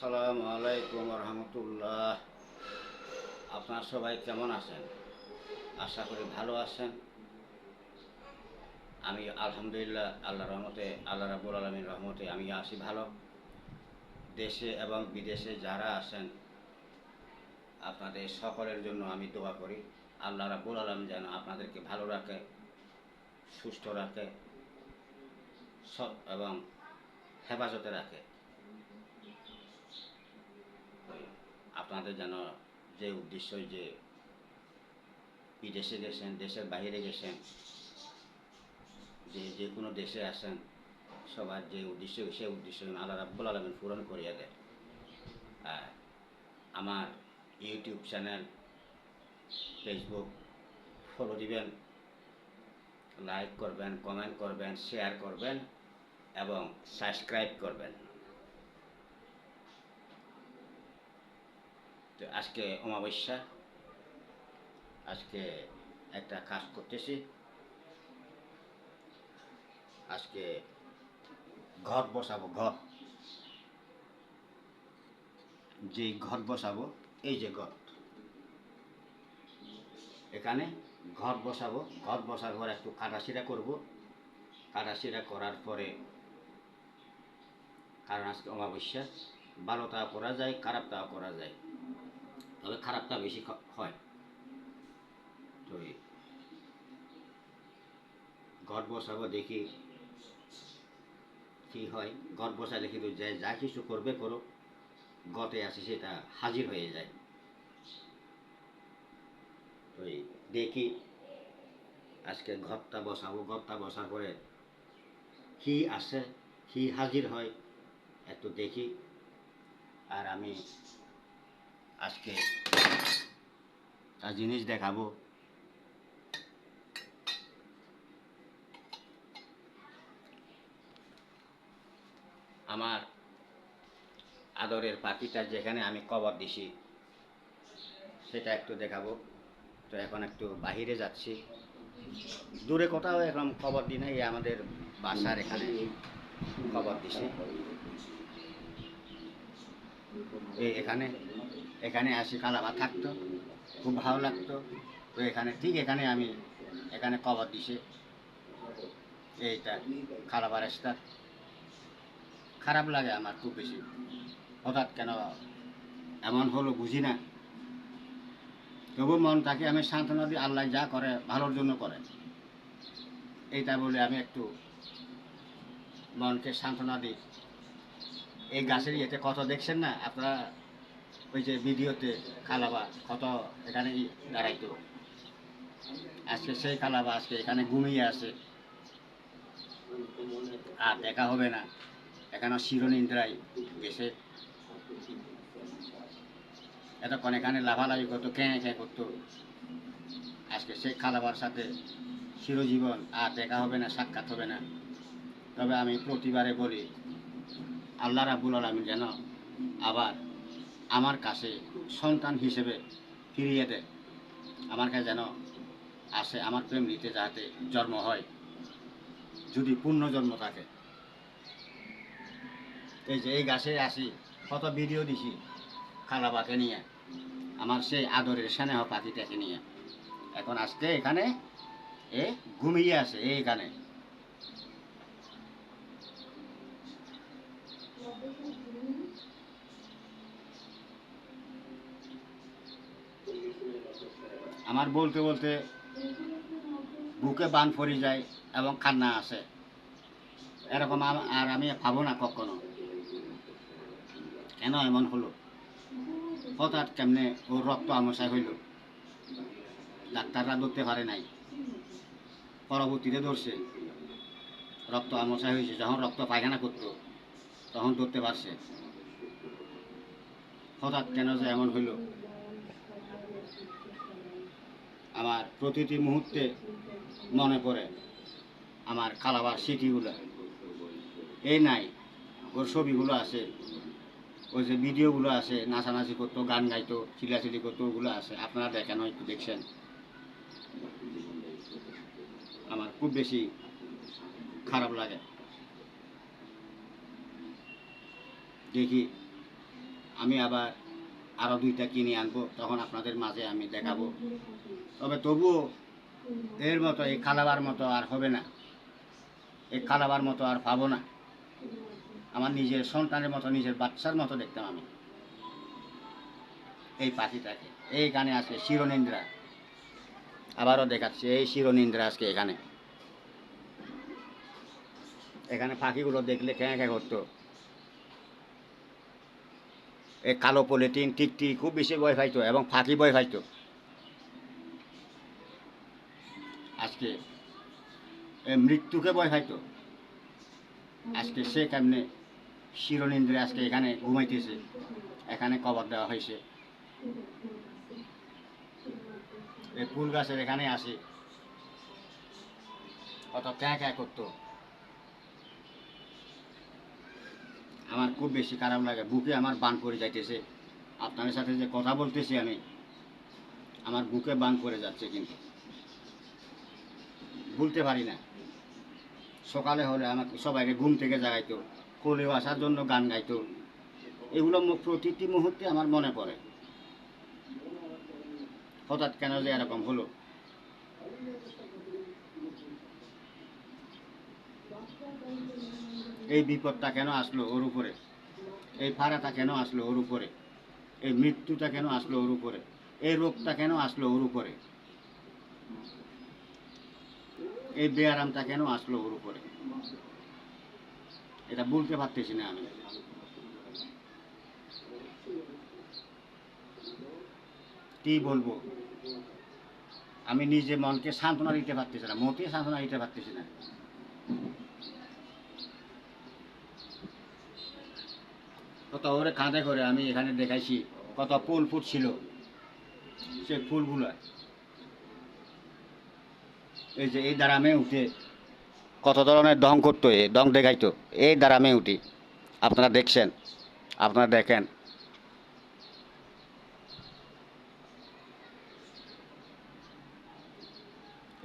আসসালামু আলাইকুম রহমতুল্লাহ। আপনার সবাই কেমন আছেন? আশা করি ভালো আছেন। আমি আলহামদুলিল্লাহ আল্লাহ রহমতে, আল্লাহ রাবুল আলমীর রহমতে আমি আছি ভালো। দেশে এবং বিদেশে যারা আছেন, আপনাদের সকলের জন্য আমি দোয়া করি। আল্লাহ রাবুল আলম যেন আপনাদেরকে ভালো রাখে, সুস্থ রাখে সব এবং হেফাজতে রাখে। আপনাদের যেন যে উদ্দেশ্য যে বিদেশে গেছেন, দেশের বাইরে গেছেন, যে যে কোনো দেশে আসেন, সবার যে উদ্দেশ্য, সে উদ্দেশ্য আল্লাহ রাব্বুল আলমিন পূরণ করিয়া দেয় আর আমার ইউটিউব চ্যানেল ফেসবুক ফলো দিবেন লাইক করবেন কমেন্ট করবেন শেয়ার করবেন এবং সাবস্ক্রাইব করবেন। তো আজকে অমাবস্যা, আজকে একটা কাজ করতেছি। আজকে ঘর বসাবো, ঘর। যে ঘর বসাবো, এই যে ঘর। এখানে ঘর বসাবো, ঘর বসার পর একটু কাটাছিড়া করব। কাটাছিড়া করার পরে, কারণ আজকে অমাবস্যা ভালোটাও করা যায় খারাপটাও করা যায়। তবে খারাপটা বেশি হয়। তো ঘর বসাবো, দেখি কি হয়। ঘর বসালে কিন্তু যে যা কিছু করবে করো গতে আছে সেটা হাজির হয়ে যায়। তো দেখি আজকে ঘরটা বসাবো। ঘরটা বসার পরে কি আসে, কি হাজির হয়, একটু দেখি। আর আমি আজকে একটা জিনিস দেখাবো। আমার আদরের পাখিটা যেখানে আমি কবর দিছি, সেটা একটু দেখাবো। তো এখন একটু বাহিরে যাচ্ছি। দূরে কোথাও এখন খবর দিই নাই আমাদের বাসার এখানে খবর দিছি। এখানে। এখানে আসি কালাবা থাকতো, খুব ভালো লাগতো। তো এখানে, ঠিক এখানে আমি, এখানে কবর দিছে। এইটা খালাবার রাস্তা খারাপ লাগে আমার খুব বেশি। হঠাৎ কেন এমন হলো বুঝি না। তবু মনটাকে আমি সান্ত্বনা দিই, আল্লাহ যা করে, ভালোর জন্য করে। এইটা বলে আমি একটু মনকে সান্ত্বনা দিই। এই গাছের ইয়েতে কত দেখছেন না? আপনারা ওই যে ভিডিওতে খালাবা কত এখানে দাঁড়াইতো। আজকে সেই খালাবা আজকে এখানে ঘুমিয়ে আছে। আর দেখা হবে না। এখানে শিরোনিন্দ্রায় গেছে। এতক্ষণ এখানে লাভালাভি করতো, ক্যাঁ ক্যাঁ করতো। আজকে সেই খালাবার সাথে চিরজীবন আর দেখা হবে না, সাক্ষাৎ হবে না। তবে আমি প্রতিবারে বলি, আল্লাহ রাবুল আলমী যেন আবার আমার কাছে সন্তান হিসেবে ফিরিয়ে দেয়। আমার কাছে যেন আসে, আমার প্রেম নিতে যাতে জন্ম হয়, যদি পূর্ণ জন্ম থাকে। এই যে এই গাছে আসি, কত ভিডিও দিছি খালাবাকে নিয়ে, আমার সেই আদরের স্নেহ পাখিটাকে নিয়ে। এখন আজকে এখানে এ ঘুমিয়ে আছে এইখানে। আমার বলতে বলতে বুকে বান পড়ে যায় এবং কান্না আসে। এরকম আর আমি ভাবো না কখনো। কেন এমন হলো? হঠাৎ কেমনে ওর রক্ত আমশায় হইল? ডাক্তাররা ধরতে পারে নাই। পরবর্তীতে ধরছে। রক্ত আমশায় হয়েছে। যখন রক্ত পায়খানা করতো, তখন ধরতে পারছে। হঠাৎ কেন যে এমন হইল? আমার প্রতিটি মুহূর্তে মনে পড়ে আমার খালাবার স্মৃতিগুলো এই নাই, ওর ছবিগুলো আছে, ওই যে ভিডিওগুলো আছে, নাচানাচি করতো, গান গাইতো চিলাচিলি করতো, ওগুলো আছে। আপনারা দেখেন হয়তো দেখছেন। আমার খুব বেশি খারাপ লাগে। দেখি, আমি আবার আরও দুইটা কিনে আনব, তখন আপনাদের মাঝে আমি দেখাবো। তবে তবুও এর মতো, এই খালাবার মতো আর হবে না। এই খালাবার মতো আর পাবো না। আমার নিজের সন্তানের মতো, নিজের বাচ্চার মতো দেখতাম আমি। এই পাখিটাকে। এইখানে আছে শিরনিন্দ্রা। আবারও দেখাচ্ছি, এই শিরনিন্দ্রা আজকে এখানে। এখানে পাখিগুলো দেখলে ক্যাঁ ক্যাঁ করতো। এই কালো পলিটিন টিকটি খুব বেশি ভয় পাইতো এবং ফাঁকি ভয় পাইতো আজকে মৃত্যুকে ভয় পাইতো আজকে সে কেমনে শিরনিন্দ্রে আজকে এখানে ঘুমাইতেছে, এখানে কবর দেওয়া হয়েছে। এই ফুল গাছের এখানে আসে কত ক্যাঁ ক্যাঁ করতো। আমার খুব বেশি খারাপ লাগে, বুকে আমার বান করে যাইতেছে। আপনাদের সাথে যে কথা বলতেছি আমি, আমার বুকে বান করে যাচ্ছে কিন্তু। ভুলতে পারি না। সকালে হলে আমাকে সবাইকে ঘুম থেকে জাগাইতো কোলেও আসার জন্য গান গাইতো। এগুলো প্রতিটি মুহূর্তে আমার মনে পড়ে। হঠাৎ কেন যে এরকম হলো? এই বিপদটা কেন আসলো ওর উপরে? এই ফাড়াটা কেন আসলো ওর উপরে? এই মৃত্যুটা কেন আসলো ওর উপরে? এই রোগটা কেন আসলো ওর উপরে? এই বেয়ারামটা কেন আসলো ওর উপরে? এটা বলতে পারতেছি না আমি। কি বলব? আমি নিজে মনকে সান্ত্বনা দিতে পারতেছি না মতে সান্ত্বনা দিতে পারতেছি না। কত ওরে কাঁধে করে আমি এখানে দেখাইছি, কত ফুল ফুটছিল সে ফুলগুলো। এই যে এই দ্বারামে উঠে কত ধরনের দং করতো এ দং দেখাইতো। এই দ্বারামে উঠি। আপনারা দেখছেন, আপনারা দেখেন।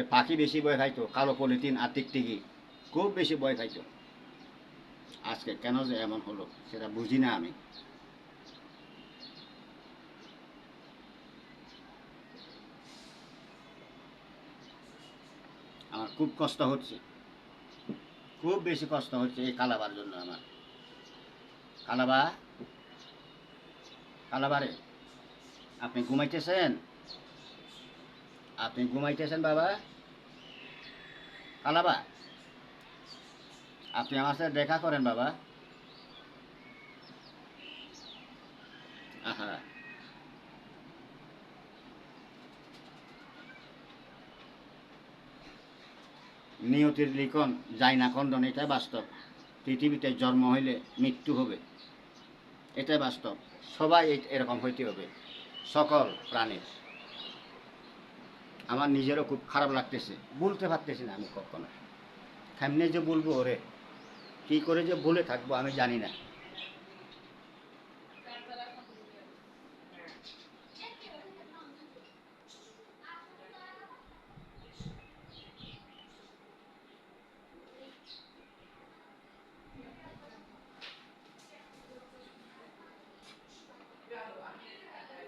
এ পাখি বেশি বয় খাইতো, কালো পলিথিন আর টিকটিকি, খুব বেশি বয় খাইতো। আজকে কেন যে এমন হলো, সেটা বুঝি না আমি। আমার খুব কষ্ট হচ্ছে। খুব বেশি কষ্ট হচ্ছে এই কালাবার জন্য আমার। কালাবা? কালাবারে, আপনি ঘুমাইতেছেন? আপনি ঘুমাইতেছেন বাবা? কালাবা? আপনি আমার সাথে দেখা করেন, বাবা। আহা। নিয়তির লিখন যায় না খণ্ডন, এটাই বাস্তব। পৃথিবীতে জন্ম হইলে মৃত্যু হবে। এটাই বাস্তব। সবাই এরকম হইতে হবে। সকল প্রাণীর। আমার নিজেরও খুব খারাপ লাগতেছে। বলতে পারতেছি না আমি কখনো। কেমনে যে বলব ওরে? কী করে যে বলে থাকব আমি জানি না।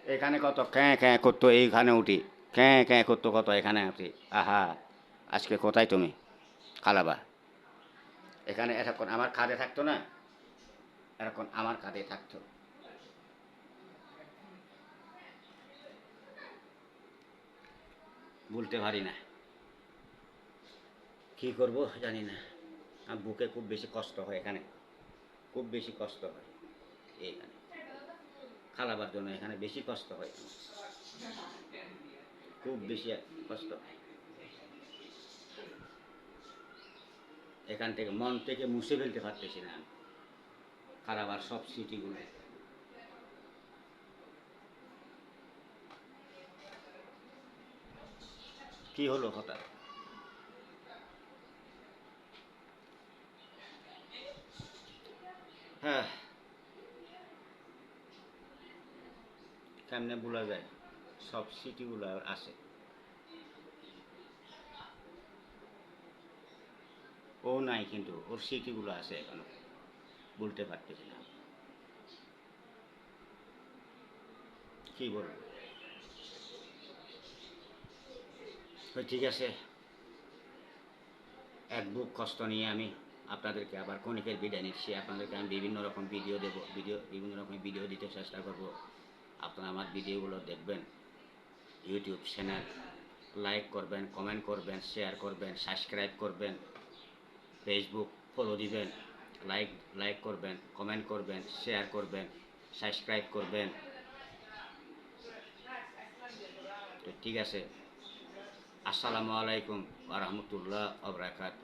এখানে কত? ক্যাঁ ক্যাঁ করতো এইখানে উঠি। ক্যাঁ ক্যাঁ করতো কত? এখানে উঠি। আহা, আজকে কোথায় তুমি? খালাবা। এখানে এতক্ষণ আমার খাদে থাকতো না? এরকম আমার কাঁধে থাকতো। বলতে পারি না। কি করব জানি না। আমার বুকে খুব বেশি কষ্ট হয় এখানে। খুব বেশি কষ্ট হয় এইখানে খালাবার জন্য এখানে বেশি কষ্ট হয়। খুব বেশি কষ্ট হয়। এখান থেকে মন থেকে মুছে ফেলতে পারতেছি না খারাপ সব স্মৃতিগুলো কি হলো হঠাৎ? হ্যাঁ। কেমনে বলা যায়? সব স্মৃতিগুলো আসে ও নাই কিন্তু, ওর স্মৃতিগুলো আছে এখনও। বলতে পারতেছি না। কী বলব? ঠিক আছে। এক বুক কষ্ট নিয়ে আমি আপনাদেরকে আবার কণিকের বিদায় নিচ্ছি। আপনাদেরকে আমি বিভিন্ন রকম ভিডিও দেবো ভিডিও বিভিন্ন রকম ভিডিও দিতে চেষ্টা করব। আপনারা আমার ভিডিওগুলো দেখবেন। ইউটিউব চ্যানেল লাইক করবেন কমেন্ট করবেন শেয়ার করবেন সাবস্ক্রাইব করবেন। ফেসবুক ফলো দিবেন লাইক লাইক করবেন কমেন্ট করবেন শেয়ার করবেন সাবস্ক্রাইব করবেন। তো ঠিক আছে। আসসালামু আলাইকুম আ রহমতুল্লাহ আবরাকাত